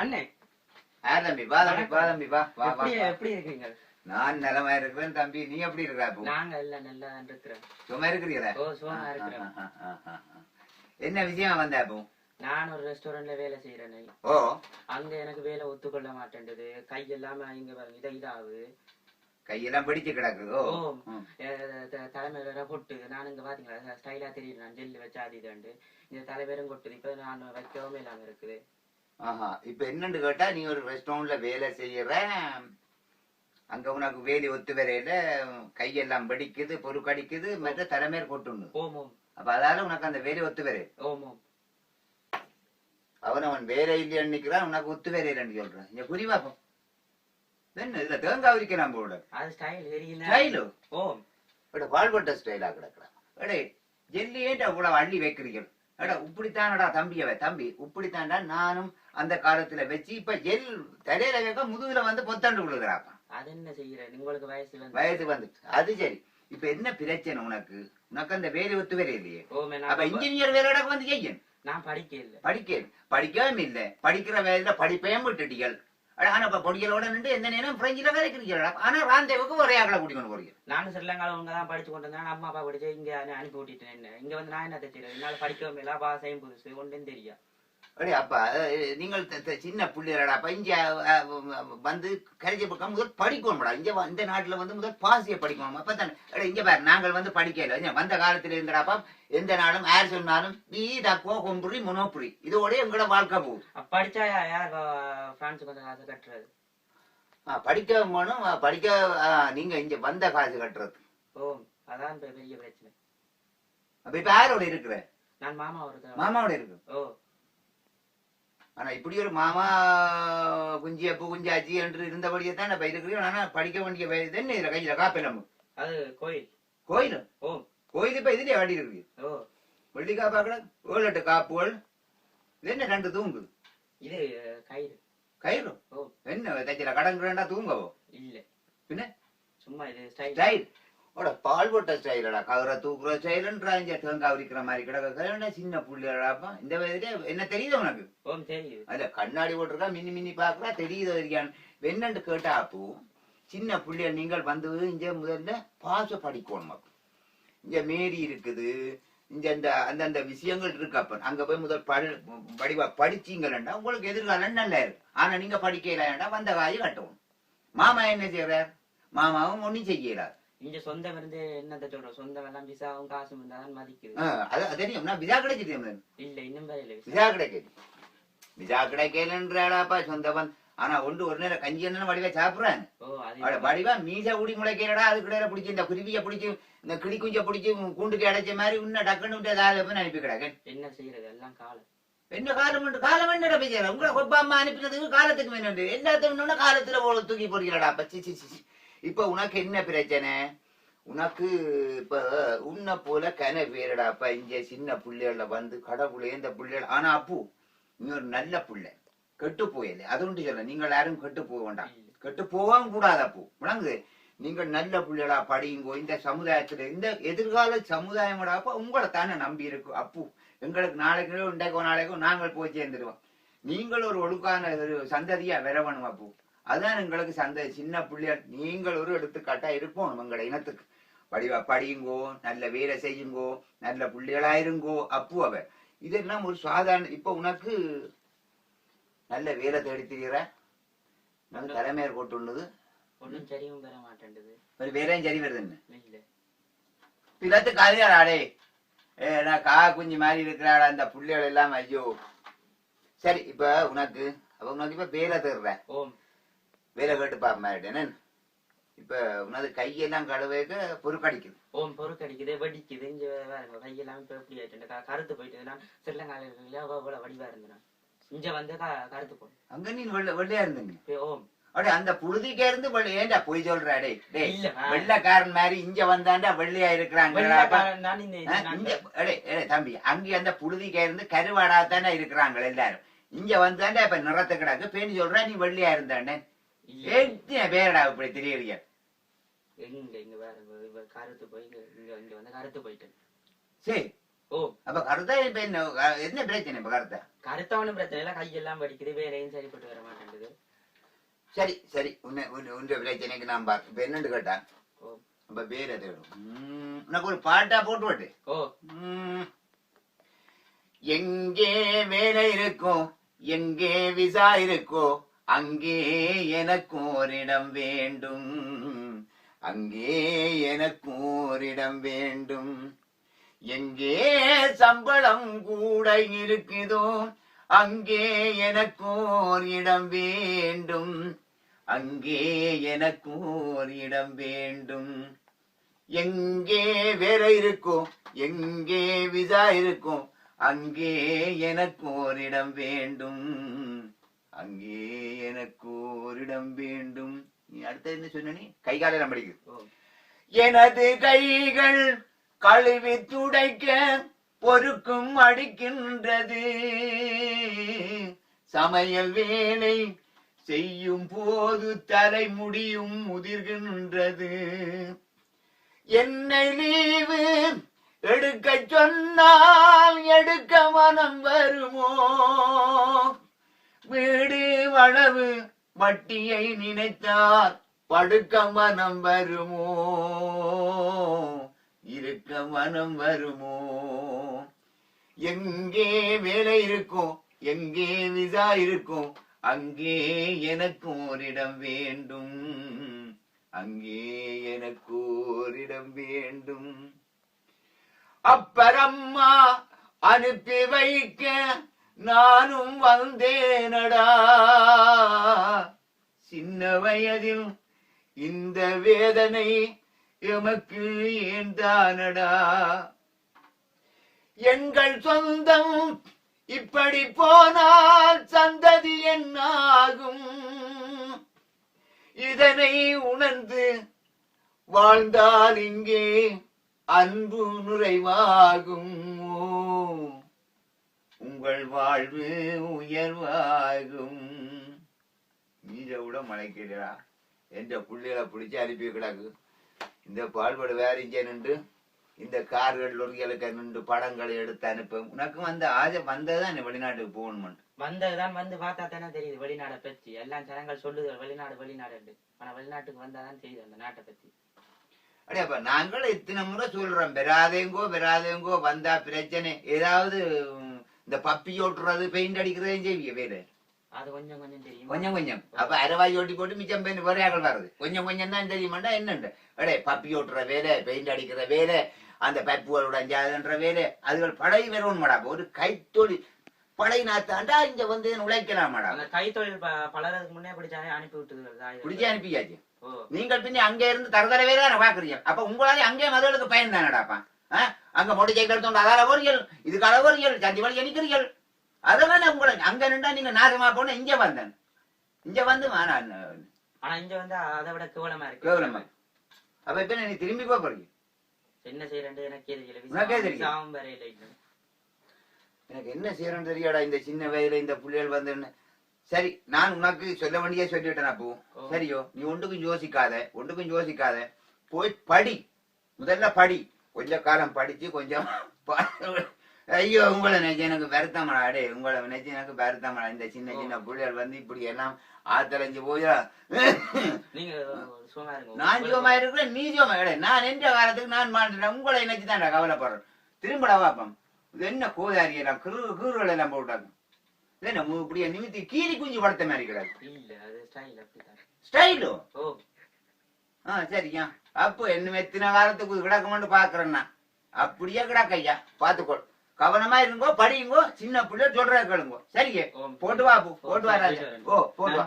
அண்ணே. யார் தம்பி வா தம்பி வா தம்பி வா வா வா எப்படி இருக்கீங்க? நான் நலமா இருக்கிறேன் தம்பி. நீ எப்படி இருக்கிற அப்போ நாங்க எல்லாம் நல்லா இருக்கிறோம். சும்மா இருக்கிறீங்களா? ஓ சும்மா ஆ. என்ன விஷயம் வந்த அப்போ நான் ஒரு ரெஸ்டாரண்ட்ல வேலை செய்யறேன் ஓ. அங்க எனக்கு வேலை ஒத்துக்கொள்ள மாட்டேன்டுது. கை எல்லாம இங்க பாருங்க இதை இதாகுது கையெல்லாம் பிடிச்சு கிடக்குது. ஓ. தலைமையில கொட்டு. நான் இங்க பாத்தீங்களா ஸ்டைலா தெரியுது. நான் ஜெல்லு வச்சு அது இதுண்டு இந்த தலைவரும் கொட்டுது. இப்ப நான் வைக்கவும் இல்லாம இருக்குது. ஆஹா இப்ப என்னன்னு கேட்டா நீ ஒரு ரெஸ்டாரண்ட்ல வேலை செய்யற அங்க உனக்கு வேலி ஒத்து வரையில கையெல்லாம் வெடிக்குது பொறுக்கடிக்குது மற்ற தலைமையர் ஓம் அப்ப அதால உனக்கு அந்த வேலி ஒத்து ஓம் அவன் அவன் வேலை இல்லைன்னு நிக்கிறான் உனக்கு ஒத்து வரையிலன்னு சொல்றான். இங்க குறி பாப்போம். என்ன இதுல தேங்காய் உரிக்கலாம் போட அது ஸ்டைல்? எட பால்பட்ட ஸ்டைலா கிடக்குறான் எடே ஜெல்லி ஏன்டா அவ்வளவு அள்ளி வைக்கிறீங்க எடா இப்படித்தானடா தம்பியவ தம்பி இப்படித்தான்டா நானும் அந்த காலத்துல வச்சு இப்ப ஜெல் தலையில வைக்க முதுகுல வந்து பொத்தாண்டு விழுகிறாப்பா. அது என்ன செய்யறேன் உங்களுக்கு வயசு வந்து வயது வந்துச்சு. அது சரி. இப்ப என்ன பிரச்சனை உனக்கு? உனக்கு அந்த வேலை ஒத்து வேலை இல்லையே அப்ப இன்ஜினியர் வேலையோட வந்து செய்யணும். நான் படிக்க இல்ல. படிக்க படிக்கவும் இல்ல. படிக்கிற வேலையில படிப்பையும் விட்டுட்டீர்கள் அட, ஆனா இப்ப பொடிகளோட நின்று எந்த நேரம் பிரெஞ்சில வேலைக்கிறீங்களா ஆனா ராந்தேவுக்கு ஒரே ஆக்களை கூட்டிக்கொண்டு போறீங்க நானும் ஸ்ரீலங்கால உங்க தான் படிச்சு கொண்டு வந்தேன். அம்மா அப்பா படிச்சு இங்க அனு- அனுப்பி விட்டுட்டேன். இங்க வந்து நான் என்ன செய்யறது என்னால படிக்கவும் இல்ல பாசையும் புதுசு. ஒன்றும் தெரியா அடே அப்பா நீங்கள் சின்ன பிள்ளைகளடா அப்ப இங்க வந்து கரைச்சி பக்கம் முதல் படிக்கணும்டா. இங்க இந்த நாட்டுல வந்து முதல் பாசிய படிக்கணும். அப்பதான் அடே, இங்க பாரு நாங்கள் வந்து படிக்கல. வந்த காலத்துல இருந்தடாப்பா எந்த நாளும் யார் சொன்னாலும் நீ தக்கோ கொம்புரி முனோப்புரி இதோட எங்களோட வாழ்க்கை அப்ப படிச்சா யார் பிரான்ஸுக்கு வந்து காசு கட்டுறது? படிக்க ஆ, படிக்க நீங்க இங்க வந்த காசு கட்டுறது. ஓ அதான் பெரிய பிரச்சனை. அப்ப இப்ப யாரோட இருக்கிற? நான் மாமா ஒரு மாமாவோட இருக்கு ஓ. ஆனா இப்படி ஒரு மாமா குஞ்சி அப்பு குஞ்சாச்சி என்று இருந்தபடியே தான் இப்ப இருக்கிறீங்க ஆனா படிக்க வேண்டிய வயது என்ன இதுல கையில காப்பிலம் அது கோயில். கோயில்? ஓ. கோயில் இப்ப இதுலயே ஆடி இருக்கு ஓ. வெள்ளி காப்பாக்கல ஏழு எட்டு காப்புகள். இது என்ன ரெண்டு தூங்குது? இது கயிறு. கயிறு? ஓ. என்ன தைச்சில கடங்குறேன்டா தூங்கவோ? இல்ல. பின்ன? சும்மா இது ஸ்டைல் ஓட பால் போட்ட ஸ்டைலடா. கவரை தூக்குற ஸ்டைலுன்றாங்க தேங்காய் உரிக்கிற மாதிரி கிடக்க சின்ன புள்ளியடாப்பா இந்த வயதுல என்ன தெரியுது உனக்கு? தெரியுது. அதுல கண்ணாடி போட்டிருக்கா மின்னி மின்னி பாக்குறா தெரியுது இருக்கான் என்னன்னு கேட்டா அப்போ சின்ன புள்ளைய நீங்கள் வந்து இங்க முதல்ல பாச படிக்கணும் இங்க மேரி இருக்குது. இங்க இந்த அந்தந்த விஷயங்கள் இருக்கு அப்ப. அங்க போய் முதல் படி படிவா படிச்சீங்களா உங்களுக்கு எதிர்காலம் நல்லா இருக்கு. ஆனா நீங்க படிக்கலண்டா வந்த காய் கட்டணும். மாமா என்ன செய்யறார் மாமாவும் ஒண்ணும் செய்யறார் இங்க சொந்தம் இருந்து என்னத்த சொல்றோம்? சொந்தம் எல்லாம் விசாவும் காசும் இருந்தாதான் மதிக்குது. அது தெரியும். நான் விசா கிடைச்சிட்டு இல்ல இன்னும் வரையில விசா. விசா கிடைக்கல விசா கிடைக்கலன்றாடாப்பா சொந்தவன். ஆனா ஒன்று ஒரு நேரம் கஞ்சி என்ன வடிவா சாப்பிடுறான்? வடிவா மீச ஊடி முளைக்கிறடா அது கிடையில பிடிச்சி இந்த குருவிய பிடிச்சி இந்த கிளி குஞ்ச பிடிச்சி கூண்டுக்கு அடைச்ச மாதிரி உன்ன டக்குன்னு ஏதாவது போய் அனுப்பி கிடக்கேன் என்ன செய்யறது எல்லாம் காலம். என்ன காலம் உண்டு? காலம் என்னடா பேசுற உங்களை கொப்பா அம்மா அனுப்பினதுக்கு காலத்துக்கு வேணும் இன்னொன்னு காலத்துல தூக்கி போடுகிறடா பச்சி சி சி, சி. இப்ப உனக்கு என்ன பிரச்சனை? உனக்கு இப்ப உன்னை போல கன பேரடா அப்ப இங்க சின்ன புள்ளைகள வந்து கடவுளே இந்த புள்ளைகள். ஆனா அப்பு நீ ஒரு நல்ல புள்ளை. கெட்டு போயில்லை அது ஒன்று சொல்ல நீங்கள் யாரும் கெட்டு போக வேண்டாம். கெட்டு போகவும் கூடாது அப்போ. விளங்குது நீங்கள் நல்ல பிள்ளைகளா படியுங்கோ இந்த சமுதாயத்துல. இந்த எதிர்கால சமுதாயமோட அப்ப உங்களை தானே நம்பி இருக்கு. அப்பு எங்களுக்கு நாளைக்கு இன்றைக்கோ நாளைக்கோ நாங்கள் போய் சேர்ந்துருவோம். நீங்கள் ஒரு ஒழுக்கான ஒரு சந்ததியா வரவணும் அப்பு. அதான் எங்களுக்கு சந்த சின்ன பிள்ளையார் நீங்கள் ஒரு எடுத்துக்காட்டா இருப்போம் எங்களோட இனத்துக்கு. படிவா படியுங்கோ நல்ல வேலை செய்யுங்கோ நல்ல பிள்ளைகளா இருங்கோ அப்பு அவ இதெல்லாம் ஒரு சாதாரண இப்ப உனக்கு நல்ல வேலை தேடி திரிகிற நல்ல தலைமையர் கொட்டுள்ளது ஒண்ணும் சரியும் பெற மாட்டேன்டுது ஒரு வேலையும் சரி வருது என்ன? பிறத்து கதையாடே ஏ நான் கா குஞ்சு மாதிரி இருக்கிறாடா அந்த புள்ளைகள் எல்லாம் ஐயோ. சரி இப்ப உனக்கு அப்ப உனக்கு இப்ப வேலை தேடுற. ஓம். வேலை கேட்டு பாருமாட்டேன்னு இப்ப உனது கையெல்லாம் கழுவேக்க பொறுக்கடிக்குது ஓம் பொறுக்கடிக்குது வெடிக்குது இங்க கையெல்லாம் இப்ப எப்படி ஆயிட்டு க- கருத்து போயிட்டு ஸ்ரீலங்கால அவ்வளவு வடிவா இருந்தேன் இங்க வந்து கருத்து போடும் அங்க நீ வெள்ள வெள்ளையா இருந்தீங்க. ஓம் அடே அந்த புழுதிக்கே இருந்து ஏன்டா பொய் சொல்ற? டே டே. வெள்ளைக்காரன் மாதிரி இங்க வந்தாண்டா வெள்ளையா இருக்கிறாங்க தம்பி அங்க அந்த புழுதிக்கா இருந்து கருவாடா தானே இருக்கிறாங்க எல்லாரும்? இங்க வந்தாண்டா இப்ப நிறத்து கிடக்கு பேணி சொல்ற நீ வெள்ளையா இருந்தாண்டே. எத்தனை பேரடா இப்படி தெரியறீங்க? எங்க இங்க வேற கருத்து போய் இங்க இங்க வந்து கருத்து போயிட்டு சரி. ஓ. அப்ப கருத்தா இப்ப என்ன என்ன பிரச்சனை இப்ப கருத்தா? கருத்தவனும் பிரச்சனை இல்ல கையெல்லாம் வடிக்குது வேலையும் சரிப்பட்டு வர மாட்டேங்குது. சரி சரி. உன்னை உன்ற பிரச்சனைக்கு நான் பார்த்து இப்ப என்னன்னு கேட்டான் ஓ. அப்ப தேடும் உம், உனக்கு ஒரு பாட்டா போட்டு விட்டு ஓ. உம். எங்கே வேலை இருக்கோ எங்கே விசா இருக்கோ அங்கே எனக்கு ஓரிடம் வேண்டும். அங்கே எனக்கு ஓரிடம் வேண்டும். எங்கே சம்பளம் கூட இருக்குதோ அங்கே எனக்கு இடம் வேண்டும். அங்கே எனக்கு இடம் வேண்டும். எங்கே வேற இருக்கும் எங்கே விசா இருக்கும் அங்கே எனக்கு ஓரிடம் வேண்டும். அங்கே எனக்கு ஓரிடம் வேண்டும். நீ அடுத்த என்ன சொன்ன கை காலெல்லாம் படிக்குது ஓ. எனது கைகள் கழுவி துடைக்க பொறுக்கும் அடிக்கின்றது. சமையல் வேலை செய்யும் போது தலைமுடியும் முதிர்கின்றது. என்னை லீவு எடுக்க சொன்னால் எடுக்க மனம் வருமோ? வீடு வளவு வட்டியை நினைத்தார். படுக்க மனம் வருமோ? இருக்க மனம் வருமோ? எங்கே வேலை இருக்கும்? எங்கே விசா இருக்கும்? அங்கே எனக்கு ஓரிடம் வேண்டும். அங்கே எனக்கு ஓரிடம் வேண்டும். அப்பரம்மா அனுப்பி வைக்க நானும் வந்தேனடா. சின்ன வயதில் இந்த வேதனை எமக்கு ஏந்தானடா. எங்கள் சொந்தம் இப்படி போனால் சந்ததி என்னாகும்? இதனை உணர்ந்து வாழ்ந்தால் இங்கே அன்பு நுழைவாகும் உங்கள் வாழ்வு உயர்வாகும். நீரை விட மழைக்கிறா என்ற புள்ளைகளை பிடிச்சு அனுப்பி கிடக்கு. இந்த பால்படு வேற இங்கே நின்று இந்த கார்கள் லொரிகளுக்கு நின்று படங்களை எடுத்து அனுப்ப உனக்கு வந்து ஆசை வந்ததுதான் வெளிநாட்டுக்கு போகணும் வந்ததுதான் வந்து பார்த்தா தானே தெரியுது வெளிநாடை பத்தி எல்லாம் ஜனங்கள் சொல்லுது வெளிநாடு வெளிநாடு ஆனா வெளிநாட்டுக்கு வந்தாதான் தெரியுது அந்த நாட்டை பத்தி அடையப்பா நாங்கள் இத்தனை முறை சொல்றோம் பெறாதேங்கோ பெறாதேங்கோ வந்தா பிரச்சனை. ஏதாவது இந்த பப்பி ஓட்டுறது பெயிண்ட் அடிக்கிறதையும் செய்விய வேறு அது கொஞ்சம் கொஞ்சம் தெரியும். கொஞ்சம் கொஞ்சம். அப்ப அரைவாய் ஓட்டி போட்டு மிச்சம் பெயின் வரையாக்கள் வருது கொஞ்சம் கொஞ்சம் தான் தெரியுமாண்டா என்னண்டு? அடே பப்பி ஓட்டுற வேலை பெயிண்ட் அடிக்கிற வேலை அந்த பைப்புகளோட அஞ்சாதுன்ற வேலை அதுகள் படை வரணுமாடா ஒரு கைத்தொழில் படை நாத்தாண்டா இங்க வந்து உழைக்கலாமாடா? அந்த கைத்தொழில் பலருக்கு முன்னே பிடிச்சாலே அனுப்பி விட்டுது பிடிச்சி அனுப்பியாச்சு. நீங்கள் பின்ன அங்க இருந்து தரதர வேலை தானே பாக்குறீங்க. அப்ப உங்களால அங்கே மதங்களுக்கு பயன் தானடாப்பா? அங்க மோட்டர் சைக்கிள் எடுத்தோண்டு அதால வரீர்கள் இதுக்கால வரீர்கள் சந்தி வழி நிக்கிறீர்கள். அதெல்லாம் உங்களை அங்க நின்றா நீங்க நாசமா போன இங்க வந்தேன். இங்க வந்து நான் ஆனா இங்க வந்து அதை விட கேவலமா இருக்கு. கேவலமா அப்ப இப்ப நீ திரும்பி போறீங்க. என்ன செய்யறேன் எனக்கு எனக்கு என்ன செய்யறேன்னு தெரியாடா இந்த சின்ன வயதுல இந்த புள்ளைகள் வந்து சரி நான் உனக்கு சொல்ல வேண்டிய சொல்லிவிட்டேன் அப்போ. சரியோ நீ ஒன்றுக்கும் யோசிக்காத ஒன்றுக்கும் யோசிக்காத. போய் படி. முதல்ல படி. கொஞ்ச காலம் படிச்சு கொஞ்சம் ஐயோ உங்களை நினைச்சு எனக்கு வருத்தமடா அடே உங்களை நினைச்சு எனக்கு வருத்தமடா. இந்த சின்ன சின்ன புள்ளைகள் வந்து இப்படி எல்லாம் ஆத்தலைஞ்சு போயா நான் ஜீவமா இருக்கிறேன் நீ ஜீவமா கிடையாது நான் என்ற காலத்துக்கு நான் மாட்டேன் உங்களை நினைச்சு தான் கவலைப்படுறேன். திரும்படா வாப்பம். என்ன கோதாரி எல்லாம் கிரு கீறுகள் எல்லாம் போட்டாங்க. என்ன இப்படியே நிமித்தி கீரி குஞ்சு படுத்த மாதிரி கிடையாது ஸ்டைல் ஆ சரியா அப்போ என்ன எத்தனை காலத்துக்கு கிடக்குமென்னு பாக்குறேன்னா அப்படியே கிடக்க ஐயா பாத்துக்கோ கவனமா இருங்கோ படியுங்கோ சின்ன பிள்ளை சொல்ற கேளுங்கோ சரியே ஓ. போட்டு வா அப்போ, போட்டு வா ராஜா. ஓ போட்டு வா.